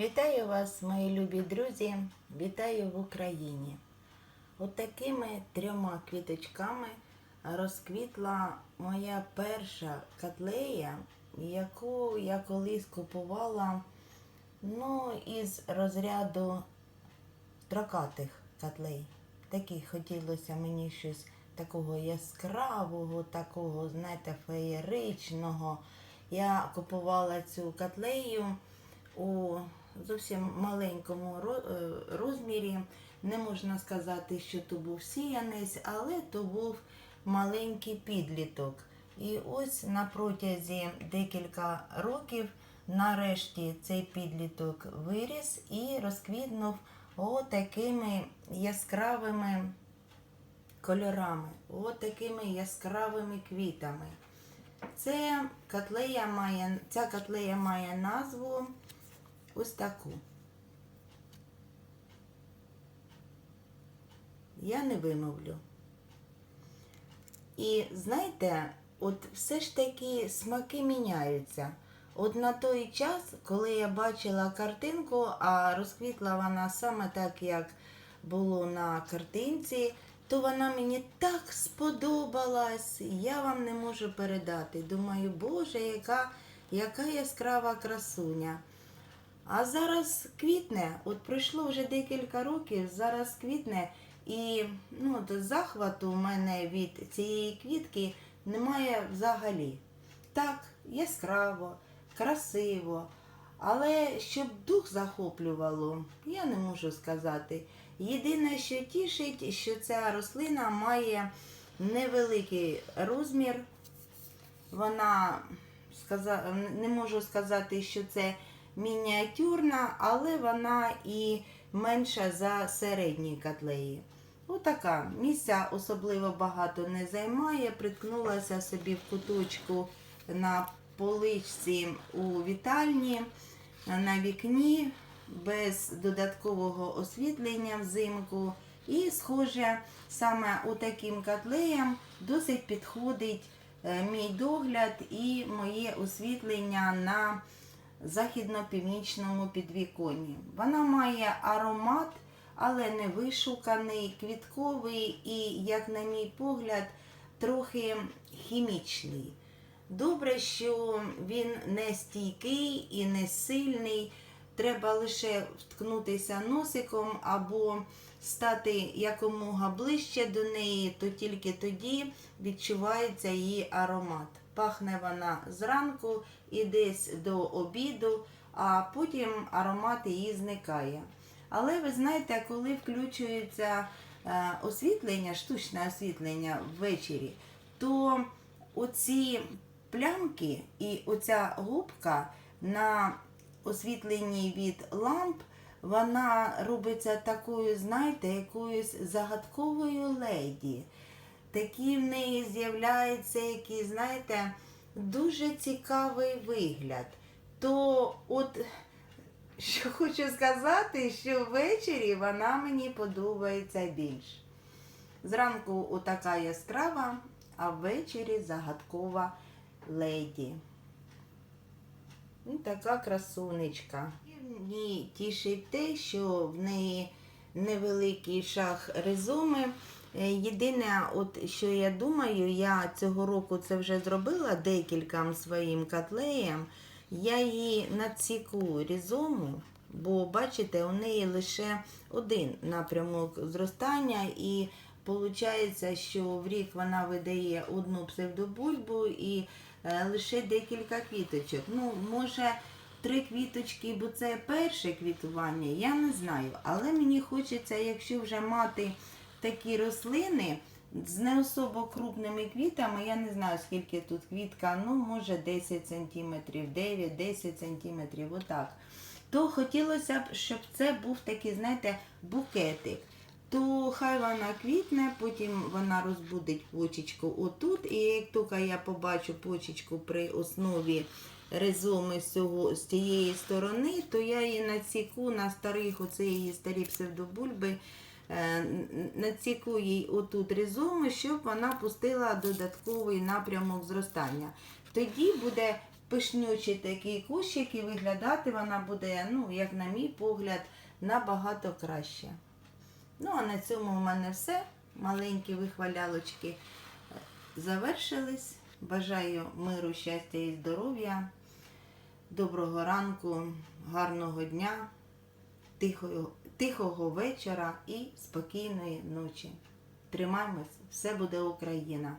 Вітаю вас, мої любі друзі! Вітаю в Україні! От такими трьома квіточками розквітла моя перша котлея, яку я колись купувала ну, із розряду трокатих котлей. Таких хотілося мені щось такого яскравого, такого, знаєте, феєричного. Я купувала цю котлею у зовсім маленькому е, розмірі. Не можна сказати, що то був сіянець, але то був маленький підліток. І ось на протязі декілька років нарешті цей підліток виріс і розквітнув отакими яскравими кольорами, отакими яскравими квітами. Це котлея має, ця котлея має назву ось таку. Я не вимовлю. І знаєте, от все ж таки смаки міняються. От на той час, коли я бачила картинку, а розквітла вона саме так, як було на картинці, то вона мені так сподобалась. Я вам не можу передати. Думаю, Боже, яка, яка яскрава красуня. А зараз квітне, от пройшло вже декілька років, зараз квітне, і ну, от захвату у мене від цієї квітки немає взагалі. Так, яскраво, красиво, але щоб дух захоплювало, я не можу сказати. Єдине, що тішить, що ця рослина має невеликий розмір. Вона не можу сказати, що це мініатюрна, але вона і менша за середні котлеї. Отака. Місця особливо багато не займає. Приткнулася собі в куточку на поличці у вітальні, на вікні, без додаткового освітлення взимку. І, схоже, саме у таким котлеям досить підходить е, мій догляд і моє освітлення на західно-північному підвіконні. Вона має аромат, але не вишуканий, квітковий і, як на мій погляд, трохи хімічний. Добре, що він не стійкий і не сильний. Треба лише вткнутися носиком або стати якомога ближче до неї, то тільки тоді відчувається її аромат. Пахне вона зранку і десь до обіду, а потім аромат її зникає. Але ви знаєте, коли включується е, освітлення, штучне освітлення ввечері, то оці плямки і оця губка на освітленні від ламп, вона робиться такою, знаєте, якоюсь загадковою леді. Такий в неї з'являється який, знаєте, дуже цікавий вигляд. То от що хочу сказати, що ввечері вона мені подобається більш. Зранку отака яскрава, а ввечері загадкова леді. Ну, така красунечка. І Мені тішить те, що в неї невеликий шах ризоми. Е, Єдине, от що я думаю, я цього року це вже зробила декільком своїм котлеям. Я її надсіку різому, бо бачите, у неї лише один напрямок зростання, і виходить, що в рік вона видає одну псевдобульбу і е, лише декілька квіточок. Ну, може, три квіточки, бо це перше квітування, я не знаю. Але мені хочеться, якщо вже мати такі рослини з не особо крупними квітами, я не знаю, скільки тут квітка, ну, може 10 см, 9-10 см, отак. То хотілося б, щоб це був такий, знаєте, букетик. То хай вона квітне, потім вона розбудить почечку отут. І як тільки я побачу почечку при основі ризоми з, цього, з цієї сторони, то я її надсіку на старих, оце її старі псевдобульби, е, надсіку їй отут ризоми, щоб вона пустила додатковий напрямок зростання. Тоді буде пишнючий такий кущик і виглядати вона буде, ну, як на мій погляд, набагато краще. Ну, а на цьому у мене все. Маленькі вихвалялочки е, завершились. Бажаю миру, щастя і здоров'я. Доброго ранку, гарного дня, тихого, тихого вечора і спокійної ночі. Тримаймось, все буде Україна!